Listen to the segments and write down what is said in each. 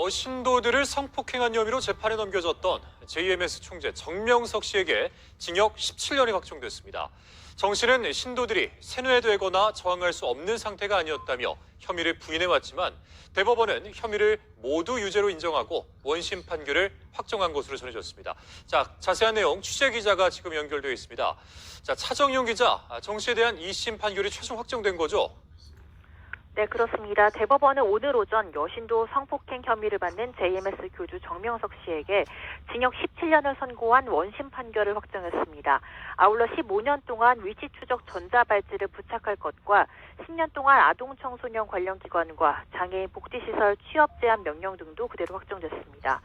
여신도들을 성폭행한 혐의로 재판에 넘겨졌던 JMS 총재 정명석 씨에게 징역 17년이 확정됐습니다. 정 씨는 신도들이 세뇌되거나 저항할 수 없는 상태가 아니었다며 혐의를 부인해왔지만 대법원은 혐의를 모두 유죄로 인정하고 원심 판결을 확정한 것으로 전해졌습니다. 자, 자세한 내용 취재 기자가 지금 연결되어 있습니다. 자, 차정용 기자, 아, 정 씨에 대한 2심 판결이 최종 확정된 거죠? 네, 그렇습니다. 대법원은 오늘 오전 여신도 성폭행 혐의를 받는 JMS 교주 정명석 씨에게 징역 17년을 선고한 원심 판결을 확정했습니다. 아울러 15년 동안 위치 추적 전자발찌를 부착할 것과 10년 동안 아동 청소년 관련 기관과 장애인 복지시설 취업 제한 명령 등도 그대로 확정됐습니다.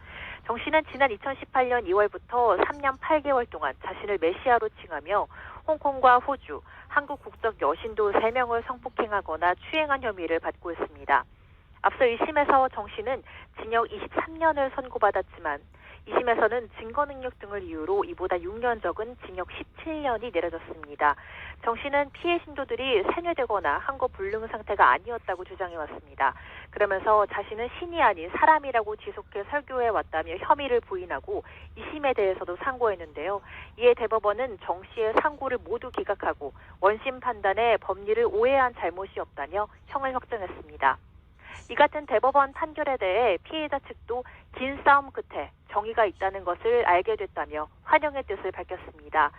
정 씨는 지난 2018년 2월부터 3년 8개월 동안 자신을 메시아로 칭하며 홍콩과 호주, 한국 국적 여신도 3명을 성폭행하거나 추행한 혐의를 받고 있습니다. 앞서 1심에서 정 씨는 징역 23년을 선고받았지만 2심에서는 증거 능력 등을 이유로 이보다 6년 적은 징역 17년이 내려졌습니다. 정 씨는 피해 신도들이 세뇌되거나 한거 불능 상태가 아니었다고 주장해 왔습니다. 그러면서 자신은 신이 아닌 사람이라고 지속해 설교해 왔다며 혐의를 부인하고 2심에 대해서도 상고했는데요. 이에 대법원은 정 씨의 상고를 모두 기각하고 원심 판단에 법리를 오해한 잘못이 없다며 형을 확정했습니다. 이 같은 대법원 판결에 대해 피해자 측도 긴 싸움 끝에 정의가 있다는 것을 알게 됐다며 환영의 뜻을 밝혔습니다.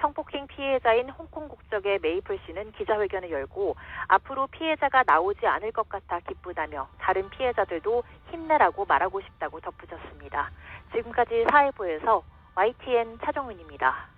성폭행 피해자인 홍콩 국적의 메이플 씨는 기자회견을 열고 앞으로 피해자가 나오지 않을 것 같아 기쁘다며 다른 피해자들도 힘내라고 말하고 싶다고 덧붙였습니다. 지금까지 사회부에서 YTN 차정은입니다.